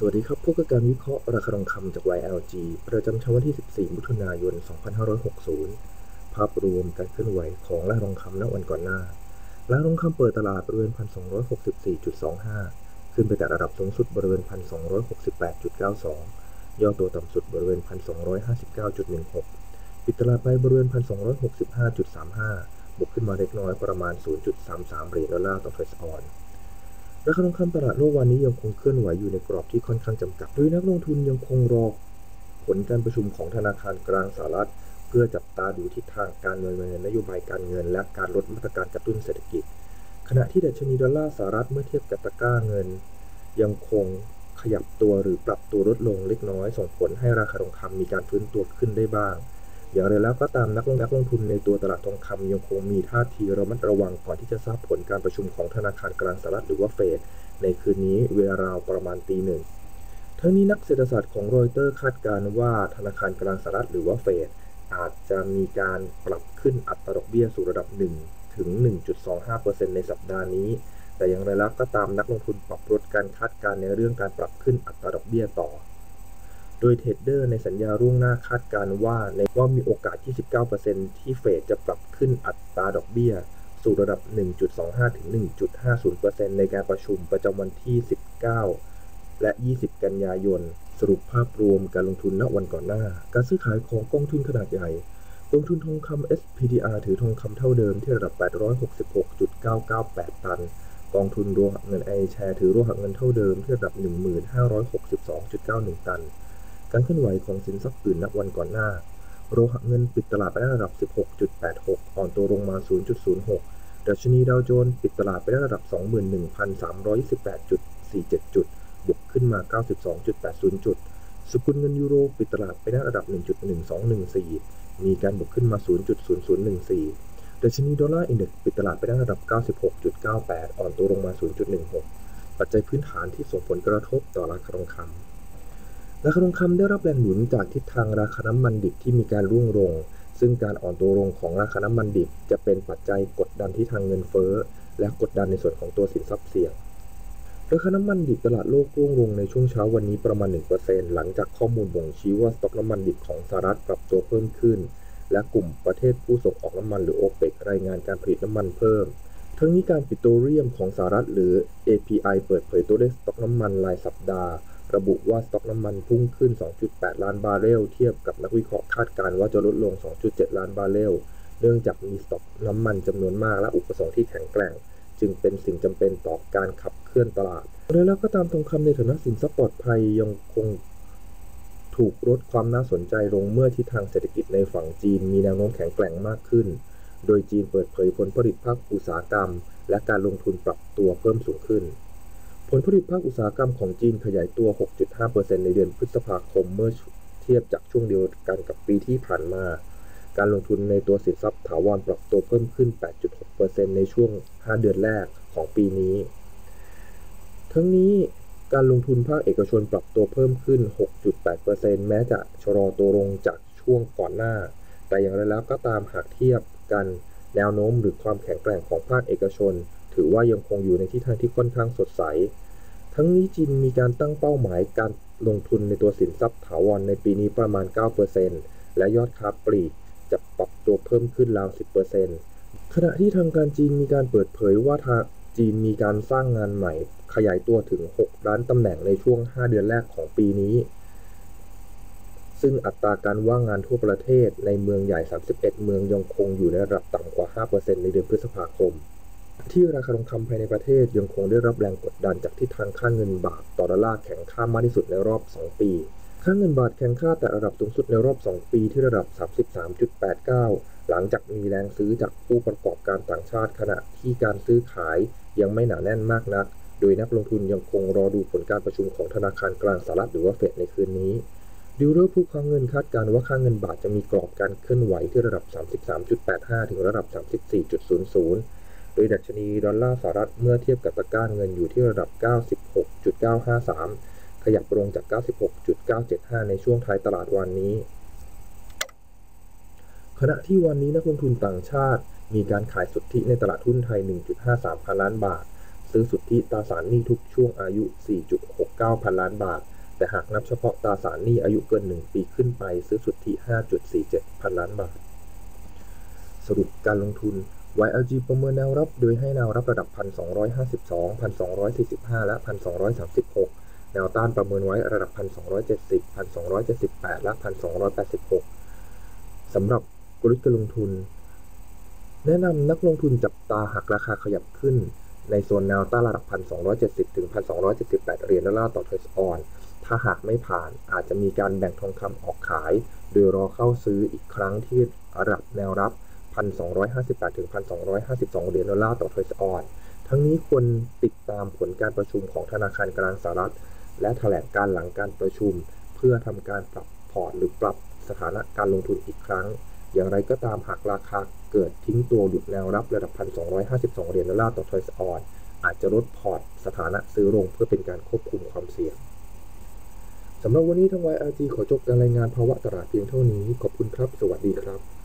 สวัสดีครับพบกับการวิเคราะห์ราคาทองคำจาก YLG ประจำชั้นวันที่ 14 มิถุนายน 2560 ภาพรวมการเคลื่อนไหวของราคาทองคำณวันก่อนหน้าราคาทองคำเปิดตลาดบริเวณ 1,264.25 ขึ้นไปแต่ระดับสูงสุดบริเวณ 1,268.92 ย่อตัวต่ำสุดบริเวณ 1,259.16 ปิดตลาดไปบริเวณ 1,265.35 บวกขึ้นมาเล็กน้อยประมาณ 0.33 เหรียญดอลลาร์ต่อเทรดออน ราคาทองคำตลาดโลกวันนี้ยังคงเคลื่อนไหวอยู่ในกรอบที่ค่อนข้างจำกัด โดยนักลงทุนยังคงรอผลการประชุมของธนาคารกลางสหรัฐ เพื่อจับตาดูทิศทางการเงินนโยบายการเงิน และการลดมาตรการกระตุ้นเศรษฐกิจ ขณะที่ดัชนีดอลลาร์สหรัฐเมื่อเทียบกับตะก้าเงิน ยังคงขยับตัวหรือปรับตัวลดลงเล็กน้อย ส่งผลให้ราคาทองคำมีการฟื้นตัวขึ้นได้บ้าง อย่างไรแล้วก็ตามนักลงนักลงทุนในตัวตลาดทองคำยังคงมีท่าทีระมัดระวังก่อนที่จะทราบผลการประชุมของธนาคารกลางสหรัฐหรือว่าเฟดในคืนนี้เวลาราวประมาณตีหนึ่งทั้งนี้นักเศรษฐศาสตร์ของรอยเตอร์คาดการณ์ว่าธนาคารกลางสหรัฐหรือว่าเฟดอาจจะมีการปรับขึ้นอัตราดอกเบี้ยสู่ระดับ 1 ถึง 1.25%ในสัปดาห์นี้ แต่อย่างไรแล้วก็ตามนักลงทุนปรับลดการคาดการณ์ในเรื่องการปรับขึ้นอัตราดอกเบี้ยต่อ โดยเทรดเดอร์ในสัญญาร่วงหน้าคาดการว่าในว่ามีโอกาส29%ที่เฟดจะปรับขึ้นอัตราดอกเบี้ย สู่ระดับ 1.25 ถึง 1.50%ในการประชุมประจำวันที่ 19 และ 20 กันยายน สรุปภาพรวมการลงทุนณวันก่อนหน้า การซื้อขายของกองทุนขนาดใหญ่กองทุนทองคำ SPDR ถือทองคำเท่าเดิมที่ระดับ 866.998 ตัน กองทุนโลหะเงินไอแชร์ถือโลหะเงินเท่าเดิมที่ระดับ 1562.91 ตัน การเคลื่อนไหวของสินทรัพย์อื่นณวันก่อนหน้า โลหะเงินปิดตลาดไปได้ระดับ 16.86 อ่อนตัวลงมา 0.06 ดัชนีดาวโจนส์ปิดตลาดไปได้ระดับ 21,328.47 จุด บวกขึ้นมา 92.80 จุด สกุลเงินยูโรปิดตลาดไปได้ระดับ 1.1214 มีการบวกขึ้นมา 0.0014 ดัชนีดอลลาร์อินเด็กซ์ปิดตลาดไปได้ระดับ 96.98 อ่อนตัวลงมา 0.16 ปัจจัยพื้นฐานที่ส่งผลกระทบต่อราคาทองคำ ราคาทองคำได้รับแรงหนุนจากทิศทางราคาน้ำมันดิบที่มีการร่วงลง ซึ่งการอ่อนตัวลงของราคาน้ำมันดิบ จะเป็นปัจจัยกดดันที่ทางเงินเฟ้อ และกดดันในส่วนของตัวสินทรัพย์เสี่ยง ราคาน้ำมันดิบตลาดโลกร่วงลงในช่วงเช้าวันนี้ประมาณ 1%หลังจากข้อมูลบ่งชี้ว่าสต็อกน้ำมันดิบของสหรัฐปรับตัวเพิ่มขึ้น และกลุ่มประเทศผู้ส่งออกน้ำมันหรือโอเปกรายงานการผลิตน้ำมันเพิ่มทั้งนี้การปิโตรเลียมของสหรัฐหรือ API เปิดเผยตัวเลขสต็อกน้ำมันรายสัปดาห์ ระบุว่าสต็อกน้ำมันพุ่งขึ้น 2.8 ล้านบาร์เรล เทียบกับนักวิเคราะห์คาดการณ์ว่าจะลดลง 2.7 ล้านบาร์เรล เนื่องจากมีสต็อกน้ำมันจำนวนมากและอุปสงค์ที่แข็งแกร่ง จึงเป็นสิ่งจำเป็นต่อการขับเคลื่อนตลาดแล้วก็ตามทองคำในฐานะสินทรัพย์ปลอดภัยยังคงถูกลดความน่าสนใจลงเมื่อทิศทางเศรษฐกิจในฝั่งจีนมีแนวโน้มแข็งแกร่งมากขึ้น โดยจีนเปิดเผยผลผลิตภาคอุตสาหกรรม และการลงทุนปรับตัวเพิ่มสูงขึ้น ผลผลิตภาคอุตสาหกรรมของจีนขยายตัว 6.5%ในเดือนพฤษภาคมเมื่อเทียบจากช่วงเดียวกันกับปีที่ผ่านมา การลงทุนในตัวสินทรัพย์ถาวรปรับตัวเพิ่มขึ้น 8.6%ในช่วง 5 เดือนแรกของปีนี้ ทั้งนี้การลงทุนภาคเอกชนปรับตัวเพิ่มขึ้น 6.8%แม้จะชะลอตัวลงจากช่วงก่อนหน้า แต่อย่างไรแล้วก็ตามหากเทียบกันแนวโน้มหรือความแข็งแกร่งของภาคเอกชน ถือว่ายังคงอยู่ในทิศทางที่ค่อนข้างสดใส ทั้งนี้จีนมีการตั้งเป้าหมายการลงทุนในตัวสินทรัพย์ถาวรในปีนี้ประมาณ 9%และยอดค้าปลีกจะปรับตัวเพิ่มขึ้นราว 10%ขณะที่ทางการจีนมีการเปิดเผยว่าทางจีนมีการสร้างงานใหม่ขยายตัวถึง 6 ล้านตำแหน่งในช่วง 5 เดือนแรกของปีนี้ ซึ่งอัตราการว่างงานทั่วประเทศในเมืองใหญ่ 31 เมืองยังคงอยู่ในระดับต่ำกว่า 5%ในเดือนพฤษภาคม ที่ราคาทองคำภายในประเทศยังคงได้รับแรงกดดันจากทิศทางค่าเงินบาทต่อดอลลาร์แข็งค่ามากที่สุดในรอบ 2 ปี ค่าเงินบาทแข็งค่าแต่ระดับสูงสุดในรอบ 2 ปีที่ระดับ 33.89 หลังจากมีแรงซื้อจากผู้ประกอบการต่างชาติขณะที่การซื้อขายยังไม่หนาแน่นมากนัก โดยนักลงทุนยังคงรอดูผลการประชุมของธนาคารกลางสหรัฐหรือว่าเฟดในคืนนี้ดิวเลอร์ผู้ค้าเงินคาดการณ์ว่าค่าเงินบาทจะมีกรอบการเคลื่อนไหวที่ระดับ 33.85 ถึงระดับ 34.00 โดยดัชนีดอลลาร์สหรัฐเมื่อเทียบกับตะก้าเงินอยู่ที่ระดับ 96.953 ขยับลงจาก 96.975 ในช่วงท้ายตลาดวันนี้ ขณะที่วันนี้นักลงทุนต่างชาติ มีการขายสุทธิในตลาดหุ้นไทย 1.53 พันล้านบาท ซื้อสุทธิตราสารหนี้ทุกช่วงอายุ 4.69 พันล้านบาท แต่หากนับเฉพาะตราสารหนี้อายุเกิน 1 ปีขึ้นไป ซื้อสุทธิ 5.47 พันล้านบาท สรุปการลงทุน YLG ประเมินแนวรับ โดยให้แนวรับระดับ 1,252 1,245 และ 1,236 แนวต้านประเมินไว้ระดับ 1,270 1,278 และ 1,286 สำหรับกลยุทธ์การลงทุน แนะนำนักลงทุนจับตาหากราคาขยับขึ้น ในโซนแนวต้านระดับ 1,270 ถึง 1,278 เหรียญดอลลาร์ต่อเทรสออน ถ้าหากไม่ผ่านอาจจะมีการแบ่งทองคำออกขาย โดยรอเข้าซื้ออีกครั้งที่ระดับแนวรับ 1,258ถึง 1,252เหรียญดอลลาร์ต่อเทรสออน ทั้งนี้ควรติดตามผลการประชุมของธนาคารกลางสหรัฐ และแถลงการหลังการประชุม เพื่อทำการปรับพอร์ตหรือปรับสถานะการลงทุนอีกครั้ง อย่างไรก็ตามหากราคาเกิดทิ้งตัวหลุดแนวรับระดับ 1,252เหรียญดอลลาร์ต่อทอยส์ออนอาจจะลดพอร์ตสถานะซื้อลงเพื่อเป็นการควบคุมความเสี่ยงสำหรับวันนี้ทาง YRG ขอจบการรายงานภาวะตลาดเพียงเท่านี้ ขอบคุณครับ สวัสดีครับ